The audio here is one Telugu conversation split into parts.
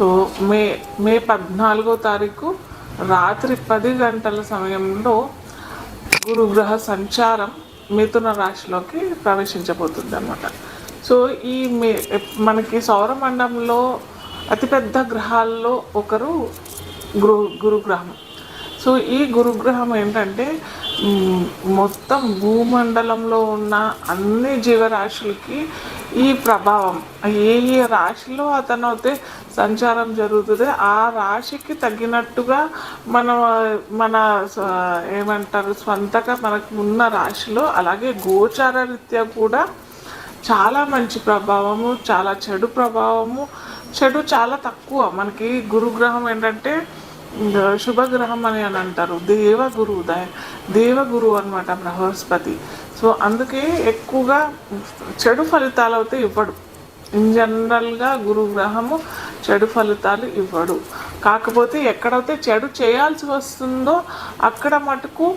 సో మే మే పద్నాలుగో తారీఖు రాత్రి పది గంటల సమయంలో గురుగ్రహ సంచారం మిథున రాశిలోకి ప్రవేశించబోతుంది అనమాట సో ఈ మే మనకి సౌరమండలంలో అతిపెద్ద గ్రహాల్లో ఒకరు గురు గురుగ్రహం. సో ఈ గురుగ్రహం ఏంటంటే మొత్తం భూమండలంలో ఉన్న అన్ని జీవరాశులకి ఈ ప్రభావం. ఏ ఏ రాశిలో అతను అయితే సంచారం జరుగుతుంది ఆ రాశికి తగినట్టుగా మన మన స- ఏమంటారు స్వంతగా మనకు ఉన్న రాశిలో అలాగే గోచార రీత్యా కూడా చాలా మంచి ప్రభావము చాలా చెడు ప్రభావము. చెడు చాలా తక్కువ. మనకి గురుగ్రహం ఏంటంటే శుభగ్రహం అని అని అంటారు. దేవగురు దేవగురు అనమాట బృహస్పతి. సో అందుకే ఎక్కువగా చెడు ఫలితాలు అయితే ఇవ్వడు. ఇన్ జనరల్గా గురుగ్రహము చెడు ఫలితాలు ఇవ్వడు. కాకపోతే ఎక్కడైతే చెడు చేయాల్సి వస్తుందో అక్కడ మటుకు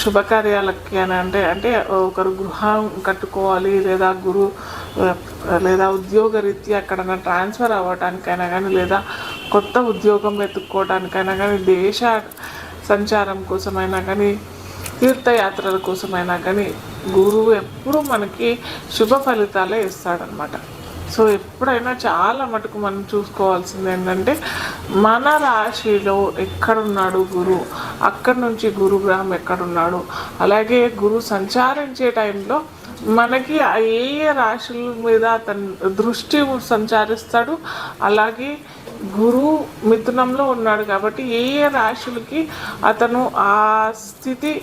శుభకార్యాలకి అని అంటే అంటే ఒకరు గృహం కట్టుకోవాలి లేదా గురు లేదా ఉద్యోగ రీత్యా ఎక్కడైనా ట్రాన్స్ఫర్ అవ్వటానికైనా కానీ లేదా కొత్త ఉద్యోగం వెతుక్కోవటానికైనా కానీ దేశ సంచారం కోసమైనా కానీ తీర్థయాత్రల కోసమైనా కానీ గురువు ఎప్పుడూ మనకి శుభ ఫలితాలే ఇస్తాడనమాట సో ఎప్పుడైనా చాలా మటుకు మనం చూసుకోవాల్సింది ఏంటంటే మన రాశిలో ఎక్కడున్నాడు గురు? అక్కడి నుంచి గురుగ్రహం ఎక్కడున్నాడు? అలాగే గురు సంచారించే టైంలో మనకి ఏ ఏ రాశుల మీద అతను దృష్టి సంచారిస్తాడు? అలాగే గురు మిథునంలో ఉన్నాడు కాబట్టి ఏ ఏ రాశులకి అతను ఆ స్థితి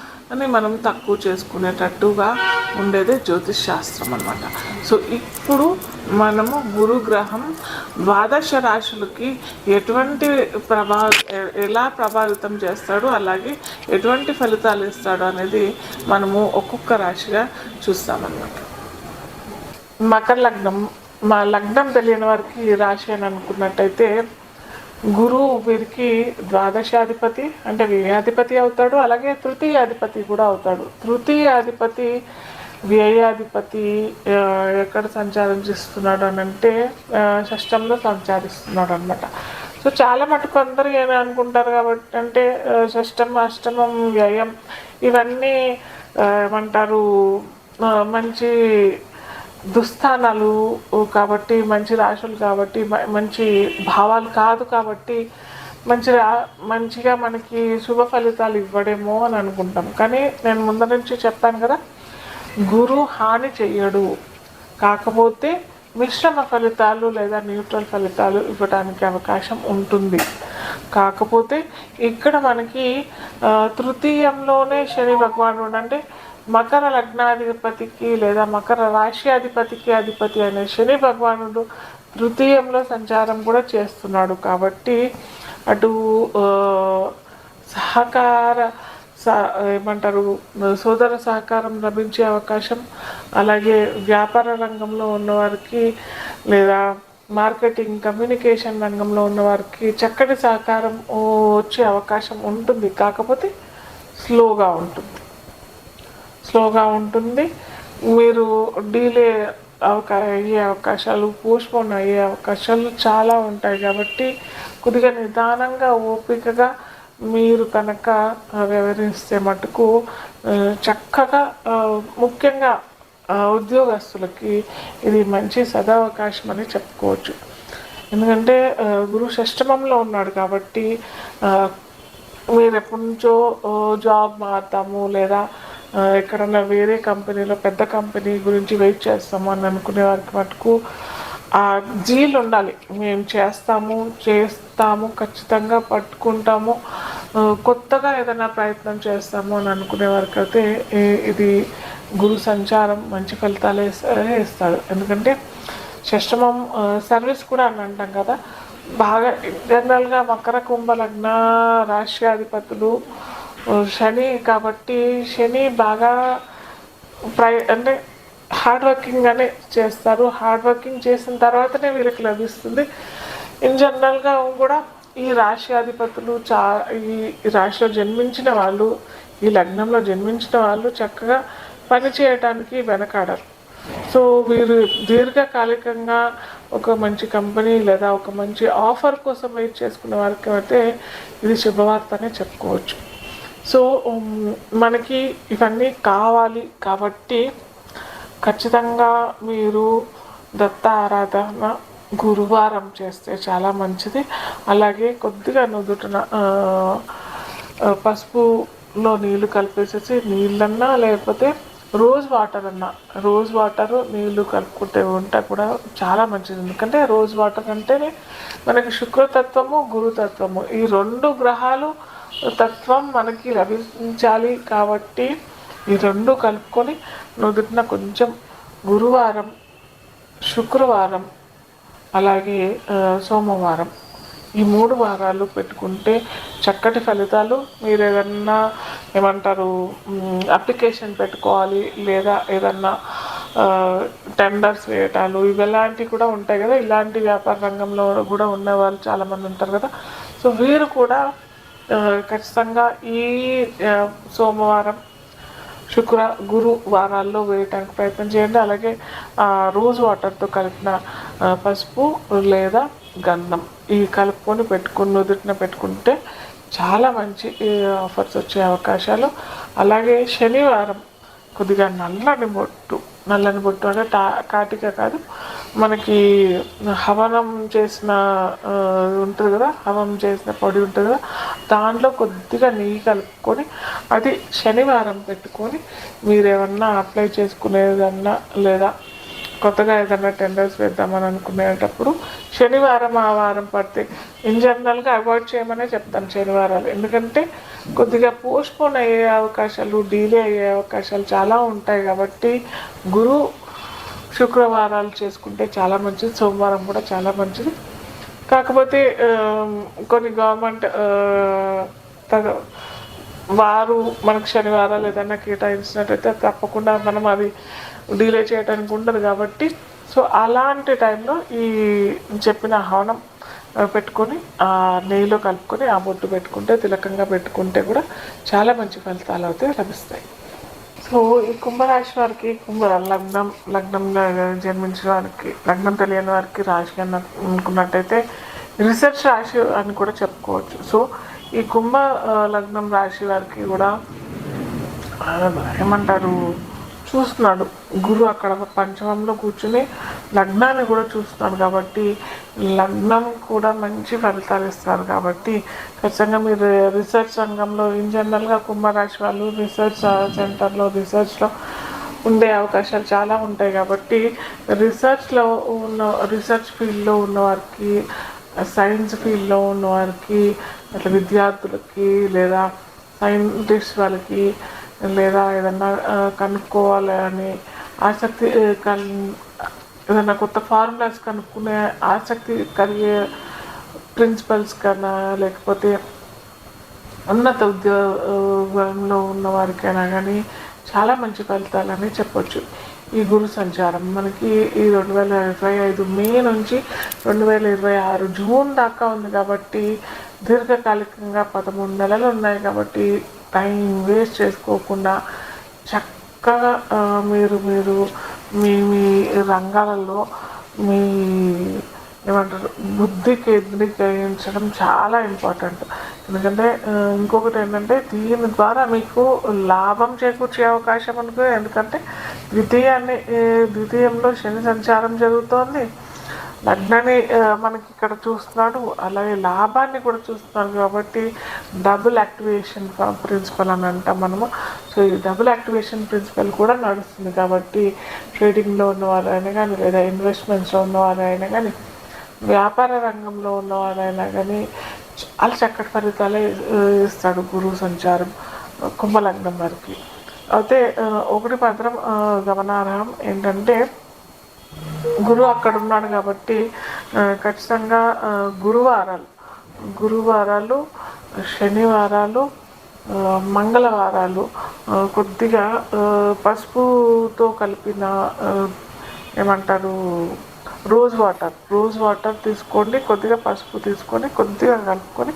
అని మనం తక్కువ చేసుకునేటట్టుగా ఉండేదే జ్యోతిష్ శాస్త్రం అనమాట సో ఇప్పుడు మనము గురుగ్రహం ద్వాదశ రాశులకి ఎటువంటి ప్రభా ఎలా ప్రభావితం చేస్తాడు అలాగే ఎటువంటి ఫలితాలు ఇస్తాడు అనేది మనము ఒక్కొక్క రాశిగా చూస్తామన్నమాట. మకర లగ్నం మా లగ్నం తెలియని వారికి రాశి అని అనుకున్నట్టయితే గురువు వీరికి ద్వాదశాధిపతి అంటే వ్యయాధిపతి అవుతాడు అలాగే తృతీయాధిపతి కూడా అవుతాడు. తృతీయాధిపతి వ్యయాధిపతి ఎక్కడ సంచారం చేస్తున్నాడు అని అంటే షష్టంలో సంచారిస్తున్నాడు అనమాట సో చాలా మటుకు అందరూ ఏమి అనుకుంటారు కాబట్టి అంటే షష్టం అష్టమం వ్యయం ఇవన్నీ ఏమంటారు మంచి దుస్థానాలు కాబట్టి మంచి రాశులు కాబట్టి మ- మంచి భావాలు కాదు కాబట్టి మంచి రా మంచిగా మనకి శుభ ఫలితాలు ఇవ్వడేమో అని అనుకుంటాం. కానీ నేను ముందు నుంచి చెప్పాను కదా గురు హాని చెయ్యడు. కాకపోతే మిశ్రమ ఫలితాలు లేదా న్యూట్రల్ ఫలితాలు ఇవ్వడానికి అవకాశం ఉంటుంది. కాకపోతే ఇక్కడ మనకి తృతీయంలోనే శని భగవానుడు అంటే మకర లగ్నాధిపతికి లేదా మకర రాశి అధిపతికి అధిపతి అనే శని భగవానుడు తృతీయంలో సంచారం కూడా చేస్తున్నాడు. కాబట్టి అటు సహకార ఏమంటారు సోదర సహకారం లభించే అవకాశం అలాగే వ్యాపార రంగంలో ఉన్నవారికి లేదా మార్కెటింగ్ కమ్యూనికేషన్ రంగంలో ఉన్న వారికి చక్కటి సహకారం వచ్చే అవకాశం ఉంటుంది. కాకపోతే స్లోగా ఉంటుంది. స్లోగా ఉంటుంది. మీరు డీలే అవకా అయ్యే అవకాశాలు పోస్ట్పోన్ అయ్యే అవకాశాలు చాలా ఉంటాయి కాబట్టి కొద్దిగా నిదానంగా ఓపికగా మీరు కనుక వ్యవహరిస్తే మటుకు చక్కగా ముఖ్యంగా ఉద్యోగస్తులకి ఇది మంచి సదావకాశం అని చెప్పుకోవచ్చు. ఎందుకంటే ఆ, గురు షష్టమంలో ఉన్నాడు కాబట్టి మీరు ఎప్పటి నుంచో జాబ్ మారుతాము లేదా ఎక్కడన్నా వేరే కంపెనీలో పెద్ద కంపెనీ గురించి వెయిట్ చేస్తాము అని అనుకునే వారికి మటుకు ఆ జీలు ఉండాలి. మేము చేస్తాము చేస్తాము ఖచ్చితంగా పట్టుకుంటాము కొత్తగా ఏదైనా ప్రయత్నం చేస్తాము అని అనుకునే వారికి అయితే ఇది గురు సంచారం మంచి ఫలితాలు ఇస్తాడు ఎందుకంటే షష్టమం సర్వీస్ కూడా అని అంటాం కదా. బాగా జనరల్గా మకర కుంభ లగ్న రాష్ట్రాధిపతులు శని కాబట్టి శని బాగా ప్రై అంటే హార్డ్ వర్కింగ్ అనే చేస్తారు. హార్డ్ వర్కింగ్ చేసిన తర్వాతనే వీళ్ళకి లభిస్తుంది. ఇన్ జనరల్గా కూడా ఈ రాశి అధిపతులు చా ఈ రాశిలో జన్మించిన వాళ్ళు ఈ లగ్నంలో జన్మించిన వాళ్ళు చక్కగా పని చేయడానికి వెనకాడరు. సో వీరు దీర్ఘకాలికంగా ఒక మంచి కంపెనీ లేదా ఒక మంచి ఆఫర్ కోసం వెయిట్ చేసుకునే వారికి అయితే ఇది శుభవార్త అనే చెప్పుకోవచ్చు. సో మనకి ఇవన్నీ కావాలి కాబట్టి ఖచ్చితంగా మీరు దత్త ఆరాధన గురువారం చేస్తే చాలా మంచిది. అలాగే కొద్దిగా నుదుటిన పసుపులో నీళ్ళు కలిపేసేసి నీళ్ళన్నా లేకపోతే రోజ్ వాటర్ అన్న రోజ్ వాటర్ నీళ్ళు కలుపుకుంటే వంట కూడా చాలా మంచిది. ఎందుకంటే రోజ్ వాటర్ అంటేనే మనకి శుక్రతత్వము గురుతత్వము. ఈ రెండు గ్రహాలు తత్వం మనకి లభించాలి కాబట్టి ఈ రెండు కలుపుకొని నుదుటిన కొంచెం గురువారం శుక్రవారం అలాగే సోమవారం ఈ మూడు వారాలు పెట్టుకుంటే చక్కటి ఫలితాలు. మీరు ఏదన్నా ఏమంటారు అప్లికేషన్ పెట్టుకోవాలి లేదా ఏదన్నా టెండర్స్ వేయటాలు ఇవి ఇలాంటివి కూడా ఉంటాయి కదా. ఇలాంటి వ్యాపార రంగంలో కూడా ఉన్నవాళ్ళు చాలామంది ఉంటారు కదా. సో వీరు కూడా ఖచ్చితంగా ఈ సోమవారం శుక్ర గురు వారాల్లో వేయటానికి ప్రయత్నం చేయండి. అలాగే రోజ్ వాటర్తో కలిపిన పసుపు లేదా గంధం ఇవి కలుపుకొని పెట్టుకుని నుదుటిన పెట్టుకుంటే చాలా మంచి ఆఫర్స్ వచ్చే అవకాశాలు. అలాగే శనివారం కొద్దిగా నల్లని బొట్టు నల్లని బొట్టు అంటే టా కాటిక కాదు. మనకి హవనం చేసిన ఉంటుంది కదా హవనం చేసిన పొడి ఉంటుంది కదా దాంట్లో కొద్దిగా నెయ్యి కలుపుకొని అది శనివారం పెట్టుకొని మీరు ఏమన్నా అప్లై చేసుకునేదన్నా లేదా కొత్తగా ఏదైనా టెండర్స్ వేద్దామని అనుకునేటప్పుడు శనివారం ఆ వారం పడితే ఇన్ జనరల్గా అవాయిడ్ చేయమనే చెప్తాను శనివారాలు. ఎందుకంటే కొద్దిగా పోస్ట్పోన్ అయ్యే అవకాశాలు డీలే అయ్యే అవకాశాలు చాలా ఉంటాయి కాబట్టి గురు శుక్రవారాలు చేసుకుంటే చాలా మంచిది సోమవారం కూడా చాలా మంచిది. కాకపోతే కొన్ని గవర్నమెంట్ తగ వారు మనకు శనివారాలు ఏదైనా కేటాయించినట్టయితే తప్పకుండా మనం అది డిలే చేయడానికి ఉండదు కాబట్టి సో అలాంటి టైంలో ఈ చెప్పిన హవనం పెట్టుకొని ఆ నెయ్యిలో కలుపుకొని ఆ బొట్టు పెట్టుకుంటే తిలకంగా పెట్టుకుంటే కూడా చాలా మంచి ఫలితాలు అయితే లభిస్తాయి. సో ఈ కుంభరాశి వారికి కుంభ లగ్నం లగ్నంలో జన్మించిన వారికి లగ్నం తెలియని వారికి రాశి అని అనుకున్నట్టయితే రీసెర్చ్ రాశి అని కూడా చెప్పుకోవచ్చు. సో ఈ కుంభ లగ్నం రాశి వారికి కూడా ఏమంటారు చూస్తున్నాడు. గురువు అక్కడ పంచమంలో కూర్చుని లగ్నాన్ని కూడా చూస్తున్నాడు కాబట్టి లగ్నం కూడా మంచి ఫలితాలు ఇస్తున్నారు కాబట్టి ఖచ్చితంగా మీరు రీసెర్చ్ రంగంలో ఇన్ జనరల్గా కుంభరాశి వాళ్ళు రీసెర్చ్ సెంటర్లో రీసెర్చ్లో ఉండే అవకాశాలు చాలా ఉంటాయి కాబట్టి రీసెర్చ్లో ఉన్న రీసెర్చ్ ఫీల్డ్లో ఉన్నవారికి సైన్స్ ఫీల్డ్లో ఉన్నవారికి అట్లా విద్యార్థులకి లేదా సైంటిస్ట్ వాళ్ళకి లేదా ఏదన్నా కనుక్కోవాలి అని ఆసక్తి కల్ ఏదన్నా కొత్త ఫార్ములాస్ కనుక్కునే ఆసక్తి కలిగే ప్రిన్సిపల్స్ కన్నా లేకపోతే ఉన్నత ఉద్యోగంలో ఉన్న వారికైనా కానీ చాలా మంచి ఫలితాలని చెప్పొచ్చు. ఈ గురు సంచారం మనకి ఈ రెండు వేల ఇరవై ఐదు మే నుంచి రెండు వేల ఇరవై ఆరు జూన్ దాకా ఉంది కాబట్టి దీర్ఘకాలికంగా పదమూడు నెలలు ఉన్నాయి కాబట్టి టైం వేస్ట్ చేసుకోకుండా చక్కగా మీరు మీరు మీ మీ రంగాలలో మీ ఏమంటారు బుద్ధి కేంద్రీకరించడం చాలా ఇంపార్టెంట్. ఎందుకంటే ఇంకొకటి ఏంటంటే దీని ద్వారా మీకు లాభం చేకూర్చే అవకాశం అనుకో ఎందుకంటే ద్వితీయాన్ని ద్వితీయంలో శని సంచారం జరుగుతోంది. లగ్నాన్ని మనకి ఇక్కడ చూస్తున్నాడు. అలాగే లాభాన్ని కూడా చూస్తున్నాడు కాబట్టి డబుల్ యాక్టివేషన్ ప్రిన్సిపల్ అని అంటాం మనము. సో ఈ డబుల్ యాక్టివేషన్ ప్రిన్సిపల్ కూడా నడుస్తుంది కాబట్టి ట్రేడింగ్లో ఉన్నవారైనా కానీ లేదా ఇన్వెస్ట్మెంట్స్లో ఉన్నవారైనా కానీ వ్యాపార రంగంలో ఉన్నవారైనా కానీ చాలా చక్కటి ఫలితాలే ఇస్తాడు గురువు సంచారం కుంభలగ్నం వారికి. అయితే ఒకటి మాత్రం గమనార్హం ఏంటంటే గురువు అక్కడ ఉన్నాడు కాబట్టి ఖచ్చితంగా గురువారాలు గురువారాలు శనివారాలు మంగళవారాలు కొద్దిగా పసుపుతో కలిపిన ఏమంటారు రోజ్ వాటర్ రోజ్ వాటర్ తీసుకోండి కొద్దిగా పసుపు తీసుకొని కొద్దిగా కలుపుకొని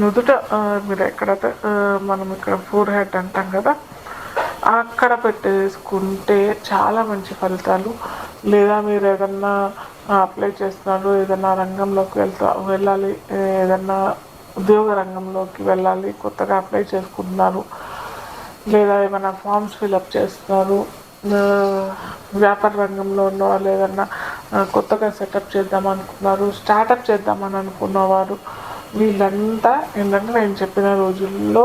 నుదుట మీరు ఎక్కడైతే మనం ఇక్కడ ఫోర్ హెడ్ అంటాం కదా అక్కడ పెట్టేసుకుంటే చాలా మంచి ఫలితాలు. లేదా మీరు ఏదన్నా అప్లై చేస్తున్నారు ఏదన్నా రంగంలోకి వెళ్తా వెళ్ళాలి ఏదన్నా ఉద్యోగ రంగంలోకి వెళ్ళాలి కొత్తగా అప్లై చేసుకుంటున్నారు లేదా ఏమైనా ఫామ్స్ ఫిలప్ చేస్తున్నారు వ్యాపార రంగంలో ఉన్న ఏదన్నా కొత్తగా సెటప్ చేద్దాం అనుకున్నారు స్టార్టప్ చేద్దామని అనుకున్నవారు వీళ్ళంతా ఏంటంటే నేను చెప్పిన రోజుల్లో